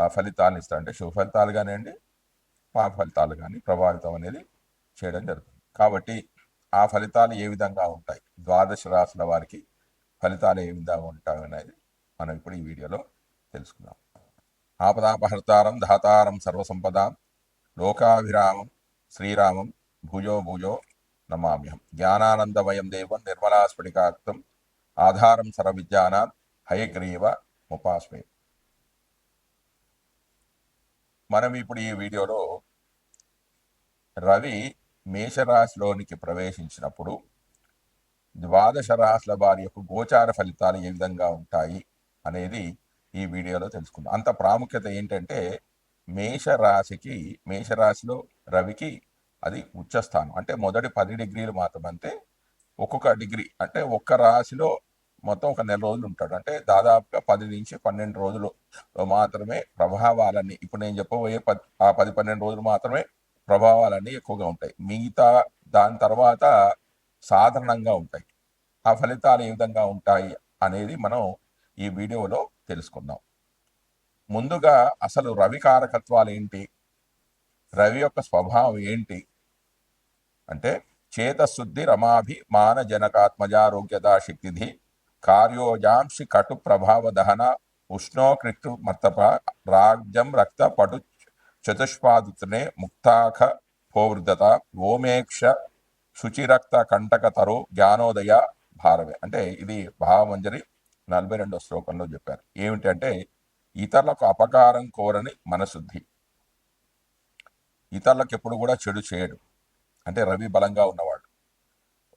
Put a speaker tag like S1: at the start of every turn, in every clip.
S1: ఆ ఫలితాలను ఇస్తా అంటే శుభ ఫలితాలు కానివ్వండి పాప ఫలితాలు కానీ ప్రభావితం అనేది చేయడం జరుగుతుంది. కాబట్టి ఆ ఫలితాలు ఏ విధంగా ఉంటాయి? ద్వాదశ రాసుల వారికి ఫలితాలు ఏ విధంగా ఉంటాయి అనేది మనం ఇప్పుడు ఈ వీడియోలో తెలుసుకుందాం. ఆపదాపహర్తారం ధాతారం సర్వసంపదాం లోకాభిరామం శ్రీరామం భుజో భుజో నమామ్యహం. జ్ఞానానందమయం దేవం నిర్మలాస్ఫటికాక్తం ఆధారం సర్వవిద్యానాం హయగ్రీవ ఉపాస్మే మనం ఇప్పుడు ఈ వీడియోలో రవి మేషరాశిలోనికి ప్రవేశించినప్పుడు ద్వాదశ రాశుల వారి యొక్క గోచార ఫలితాలు ఏ విధంగా ఉంటాయి అనేది ఈ వీడియోలో తెలుసుకుందాం. అంత ప్రాముఖ్యత ఏంటంటే మేషరాశికి మేషరాశిలో రవికి అది ఉచ్చస్థానం. అంటే మొదటి పది డిగ్రీలు మాత్రం అంతే ఒక్కొక్క డిగ్రీ అంటే ఒక్క రాశిలో మొత్తం ఒక నెల రోజులు ఉంటాడు. అంటే దాదాపుగా పది నుంచి పన్నెండు రోజులు మాత్రమే ప్రభావాలన్నీ ఇప్పుడు నేను చెప్పబోయే పది ఆ పది పన్నెండు రోజులు మాత్రమే ప్రభావాలన్నీ ఎక్కువగా ఉంటాయి. మిగతా దాని తర్వాత సాధారణంగా ఉంటాయి. ఆ ఫలితాలు ఏ విధంగా ఉంటాయి అనేది మనం ఈ వీడియోలో తెలుసుకుందాం. ముందుగా అసలు రవి కారకత్వాలు ఏంటి? రవి యొక్క స్వభావం ఏంటి? అంటే చేతశుద్ధి రమాభి మానజనకాత్మజారోగ్యత శక్తిధి కార్యోజాంశి కటు ప్రభావ దహన ఉష్ణోకృక్తు మర్తప రాజ్యం రక్త పటు చతుష్పాదుతనే ముక్తాఖ పోవృద్ధత ఓమేక్ష శుచిరక్త కంటక తరు జ్ఞానోదయ భారవే. అంటే ఇది భావమంజరి నలభై రెండో శ్లోకంలో చెప్పారు. ఏమిటంటే ఇతరులకు అపకారం కోరని మనశుద్ధి. ఇతరులకు ఎప్పుడు కూడా చెడు చేయడు. అంటే రవి బలంగా ఉన్నవాడు.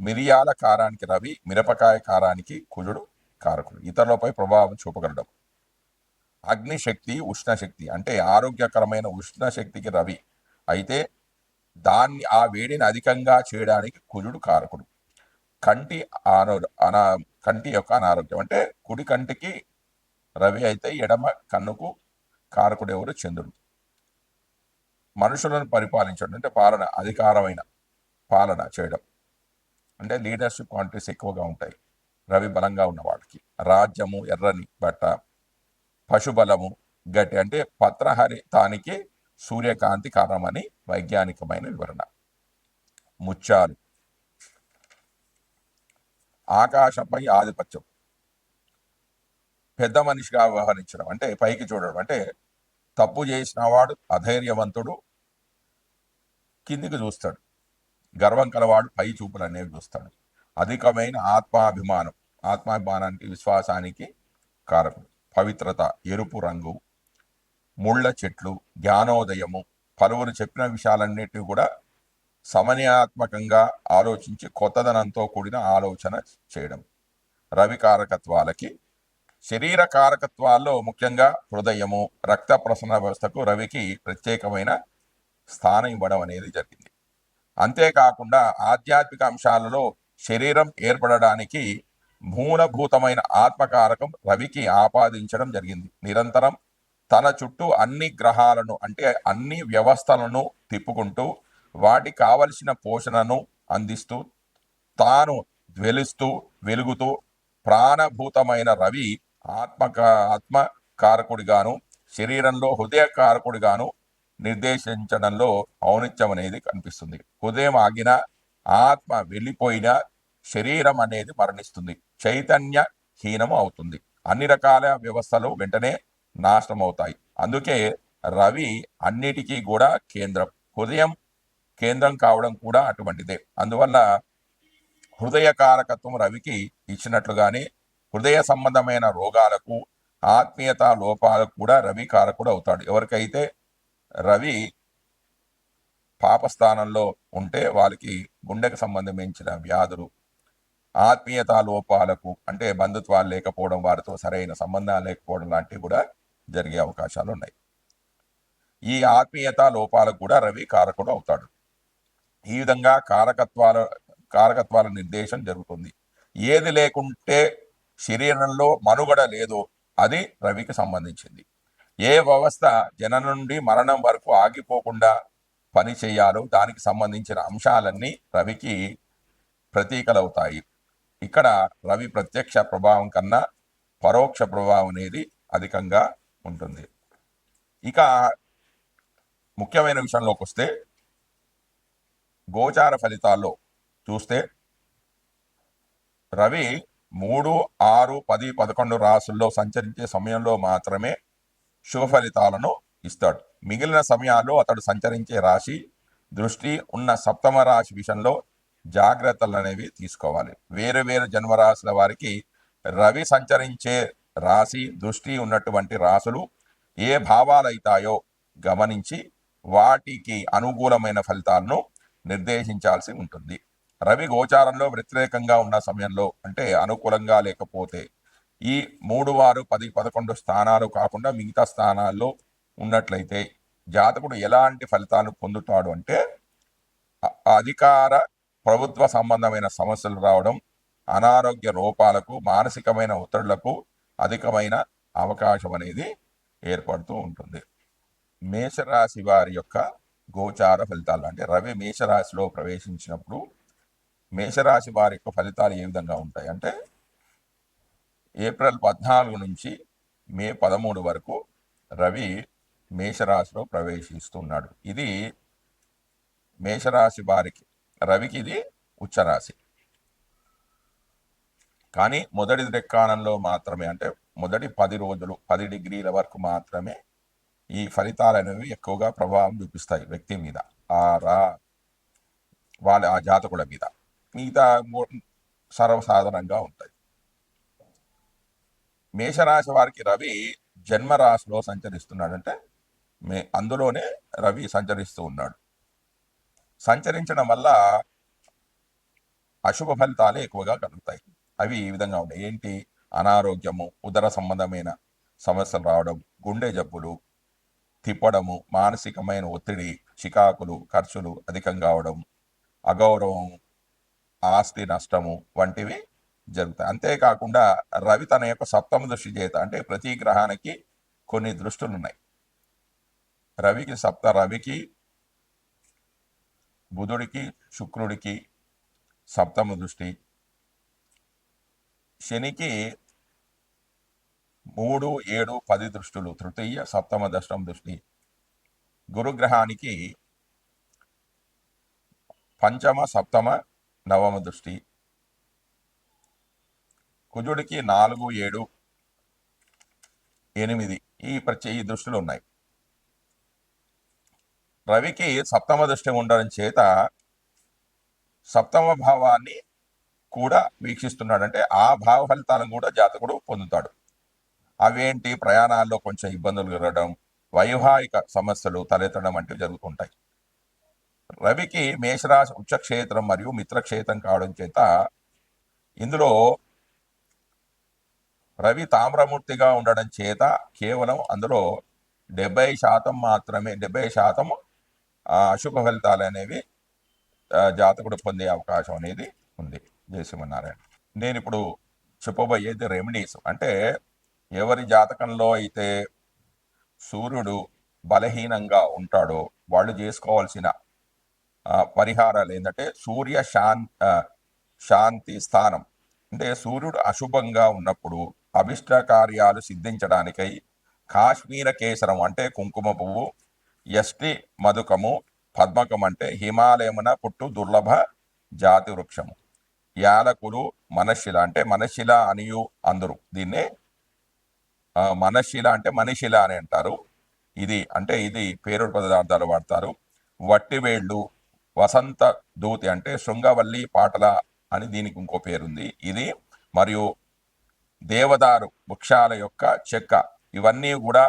S1: మిరియాల కారానికి రవి మిరపకాయ కారానికి కుజుడు కారకుడు. ఇతరులపై ప్రభావం చూపగలడం. అగ్నిశక్తి ఉష్ణశక్తి అంటే ఆరోగ్యకరమైన ఉష్ణశక్తికి రవి. అయితే దాన్ని ఆ వేడిని అధికంగా చేయడానికి కుజుడు కారకుడు. కంటి ఆరో అనా కంటి యొక్క అనారోగ్యం అంటే కుడి కంటికి రవి అయితే ఎడమ కన్నుకు కారకుడు ఎవరు? చంద్రుడు. మనుషులను పరిపాలించడం అంటే పాలన అధికారమైన పాలన చేయడం. అంటే లీడర్షిప్ క్వాంటిటీస్ ఎక్కువగా ఉంటాయి. రవి బలంగా ఉన్నవాడికి రాజ్యము ఎర్రని బట్ట పశుబలము గట్టి అంటే పత్రహరి తానికి సూర్యకాంతి కారణమని వైజ్ఞానికమైన వివరణ. ముత్యాలు. ఆకాశంపై ఆధిపత్యం. పెద్ద మనిషిగా వ్యవహరించడం అంటే పైకి చూడడం అంటే తప్పు చేసిన వాడు అధైర్యవంతుడు కిందికి చూస్తాడు. గర్వం కలవాడు పై చూపులు అనేవి చూస్తాడు. అధికమైన ఆత్మాభిమానం ఆత్మాభిమానానికి విశ్వాసానికి కారకుడు. పవిత్రత ఎరుపు రంగు ముళ్ళ చెట్లు జ్ఞానోదయము పలువురు చెప్పిన విషయాలన్నిటిని కూడా సమన్యాత్మకంగా ఆలోచించి కొత్తదనంతో కూడిన ఆలోచన చేయడం. రవి కారకత్వాలకి శరీర కారకత్వాల్లో ముఖ్యంగా హృదయము రక్త ప్రసరణ వ్యవస్థకు రవికి ప్రత్యేకమైన స్థానం ఇవ్వడం అనేది జరిగింది. అంతేకాకుండా ఆధ్యాత్మిక అంశాలలో శరీరం ఏర్పడడానికి మూలభూతమైన ఆత్మకారకం రవికి ఆపాదించడం జరిగింది. నిరంతరం తన చుట్టూ అన్ని గ్రహాలను అంటే అన్ని వ్యవస్థలను తిప్పుకుంటూ వాటికి కావలసిన పోషణను అందిస్తూ తాను జ్వలిస్తూ వెలుగుతూ ప్రాణభూతమైన రవి ఆత్మక ఆత్మకారకుడిగాను శరీరంలో హృదయకారకుడిగాను నిర్దేశించడంలో ఔనిత్యం అనేది కనిపిస్తుంది. హృదయం ఆగిన ఆత్మ వెళ్ళిపోయిన శరీరం అనేది మరణిస్తుంది. చైతన్య హీనం అవుతుంది. అన్ని రకాల వ్యవస్థలు వెంటనే నాశనం అవుతాయి. అందుకే రవి అన్నిటికీ కూడా కేంద్రం. హృదయం కేంద్రం కావడం కూడా అటువంటిదే. అందువల్ల హృదయ కారకత్వం రవికి ఇచ్చినట్లుగానే హృదయ సంబంధమైన రోగాలకు ఆత్మీయత లోపాలకు కూడా రవి కారకుడు అవుతాడు. ఎవరికైతే రవి పాపస్థానంలో ఉంటే వాళ్ళకి గుండెకు సంబంధించిన వ్యాధులు ఆత్మీయత లోపాలకు అంటే బంధుత్వాలు లేకపోవడం వారితో సరైన సంబంధాలు లేకపోవడం లాంటివి కూడా జరిగే అవకాశాలు ఉన్నాయి. ఈ ఆత్మీయత లోపాలకు కూడా రవి కారకుడు అవుతాడు. ఈ విధంగా కారకత్వాల కారకత్వాల నిర్దేశం జరుగుతుంది. ఏది లేకుంటే శరీరంలో మనుగడ లేదో అది రవికి సంబంధించింది. ఏ వ్యవస్థ జనం నుండి మరణం వరకు ఆగిపోకుండా పని చేయాలో దానికి సంబంధించిన అంశాలన్నీ రవికి ప్రతీకలవుతాయి. ఇక్కడ రవి ప్రత్యక్ష ప్రభావం కన్నా పరోక్ష ప్రభావం అనేది అధికంగా ఉంటుంది. ఇక ముఖ్యమైన విషయంలోకి వస్తే గోచార ఫలితాల్లో చూస్తే రవి మూడు ఆరు పది పదకొండు రాసుల్లో సంచరించే సమయంలో మాత్రమే శుభ ఫలితాలను ఇస్తాడు. మిగిలిన సమయాల్లో అతడు సంచరించే రాశి దృష్టి ఉన్న సప్తమ రాశి విషయంలో జాగ్రత్తలు అనేవి తీసుకోవాలి. వేరు వేరు జన్మరాశుల వారికి రవి సంచరించే రాశి దృష్టి ఉన్నటువంటి రాసులు ఏ భావాలైతాయో గమనించి వాటికి అనుకూలమైన ఫలితాలను నిర్దేశించాల్సి ఉంటుంది. రవి గోచారంలో వ్యతిరేకంగా ఉన్న సమయంలో అంటే అనుకూలంగా లేకపోతే ఈ మూడు వారు పది పదకొండు స్థానాలు కాకుండా మిగతా స్థానాల్లో ఉన్నట్లయితే జాతకుడు ఎలాంటి ఫలితాలు పొందుతాడు అంటే అధికార ప్రభుత్వ సంబంధమైన సమస్యలు రావడం అనారోగ్య రూపాలకు మానసికమైన ఒత్తిళ్ళకు అధికమైన అవకాశం అనేది ఏర్పడుతూ ఉంటుంది. మేషరాశి వారి యొక్క గోచార ఫలితాలు అంటే రవి మేషరాశిలో ప్రవేశించినప్పుడు మేషరాశి వారి యొక్క ఫలితాలు ఏ విధంగా ఉంటాయి అంటే ఏప్రిల్ పద్నాలుగు నుంచి మే పదమూడు వరకు రవి మేషరాశిలో ప్రవేశిస్తున్నాడు. ఇది మేషరాశి వారికి రవికి ఇది ఉచ్చరాశి. కానీ మొదటి రెక్కానంలో మాత్రమే అంటే మొదటి పది రోజులు పది డిగ్రీల వరకు మాత్రమే ఈ ఫలితాలు అనేవి ఎక్కువగా ప్రభావం చూపిస్తాయి వ్యక్తి మీద. ఆ రా వాళ్ళ ఆ జాతకుల మీద. మిగతా మూ- సర్వసాధారణంగా ఉంటాయి. మేషరాశి వారికి రవి జన్మరాశిలో సంచరిస్తున్నాడు అంటే మే అందులోనే రవి సంచరిస్తూ ఉన్నాడు. సంచరించడం వల్ల అశుభ ఫలితాలే ఎక్కువగా కలుగుతాయి. అవి ఈ విధంగా ఉన్నాయి. ఏంటి? అనారోగ్యము ఉదర సంబంధమైన సమస్యలు రావడం గుండె జబ్బులు తిప్పడము మానసికమైన ఒత్తిడి చికాకులు ఖర్చులు అధికం కావడం అగౌరవం ఆస్తి నష్టము వంటివి జరుగుతాయి. అంతేకాకుండా రవి తన యొక్క సప్తమ దృష్టి చేత అంటే ప్రతి గ్రహానికి కొన్ని దృష్టులు ఉన్నాయి. రవికి సప్త రవికి బుధుడికి శుక్రుడికి సప్తమ దృష్టి. శనికి మూడు ఏడు పది దృష్టులు తృతీయ సప్తమ దశమ దృష్టి. గురుగ్రహానికి పంచమ సప్తమ నవమ దృష్టి. కుజుడికి నాలుగు ఏడు ఎనిమిది ఈ ప్రత్యే ఈ దృష్టిలు ఉన్నాయి. రవికి సప్తమ దృష్టి ఉండడం చేత సప్తమ భావాన్ని కూడా వీక్షిస్తున్నాడంటే ఆ భావ ఫలితాలను కూడా జాతకుడు పొందుతాడు. అవేంటి? ప్రయాణాల్లో కొంచెం ఇబ్బందులు కలగడం వైవాహిక సమస్యలు తలెత్తడం వంటివి జరుగుతుంటాయి. రవికి మేషరాశి ఉచ్చక్షేత్రం మరియు మిత్రక్షేత్రం కావడం చేత ఇందులో రవి తామ్రమూర్తిగా ఉండడం చేత కేవలం అందులో డెబ్బై శాతం మాత్రమే డెబ్బై శాతం అశుభ ఫలితాలు అనేవి జాతకుడు పొందే అవకాశం అనేది ఉంది. జయసింహనారాయణ నేను ఇప్పుడు చెప్పబోయేది రెమెడీస్. అంటే ఎవరి జాతకంలో అయితే సూర్యుడు బలహీనంగా ఉంటాడో వాళ్ళు చేసుకోవాల్సిన పరిహారాలు ఏంటంటే సూర్య శాన్ శాంతి స్థానం. అంటే సూర్యుడు అశుభంగా ఉన్నప్పుడు అభిష్ట కార్యాలు సిద్ధించడానికై కాశ్మీర కేసరం అంటే కుంకుమ పువ్వు ఎస్టి మధుకము పద్మకం అంటే హిమాలయమున పుట్టు దుర్లభ జాతి వృక్షము. యాలకులు మనశిల అంటే మనశిల అనియు అందరు. దీన్నే మనశిల అంటే మనిషిల అని అంటారు. ఇది అంటే ఇది పేరు పదార్థాలు వాడతారు. వట్టివేళ్ళు వసంత దూతి అంటే శృంగవల్లి పాటల అని దీనికి ఇంకో పేరుంది. ఇది మరియు దేవదారు వృక్షాల యొక్క చెక్క. ఇవన్నీ కూడా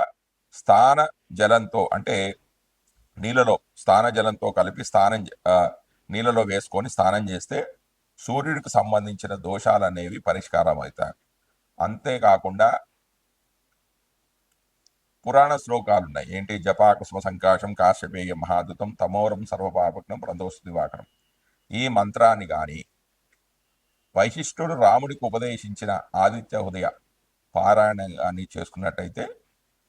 S1: స్థాన జలంతో అంటే నీళ్ళలో స్నాన జలంతో కలిపి స్నానం నీళ్ళలో వేసుకొని స్నానం చేస్తే సూర్యుడికి సంబంధించిన దోషాలు అనేవి పరిష్కారం అవుతాయి. అంతేకాకుండా పురాణ శ్లోకాలు ఉన్నాయి. ఏంటి? జపాకుస్మ సంకాశం కాశ్యపేయ మహాదుతం తమోరం సర్వపాపకం ప్రదోష దివాకరం ఈ మంత్రాన్ని కానీ వైశిష్ఠుడు రాముడికి ఉపదేశించిన ఆదిత్య హృదయ పారాయణాన్ని చేసుకున్నట్టయితే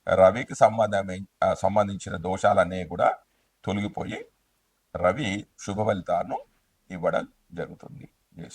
S1: రవికి సంబంధమై సంబంధించిన దోషాలన్నీ కూడా తొలగిపోయి రవి శుభ ఫలితాలను ఇవ్వడం జరుగుతుంది. జయ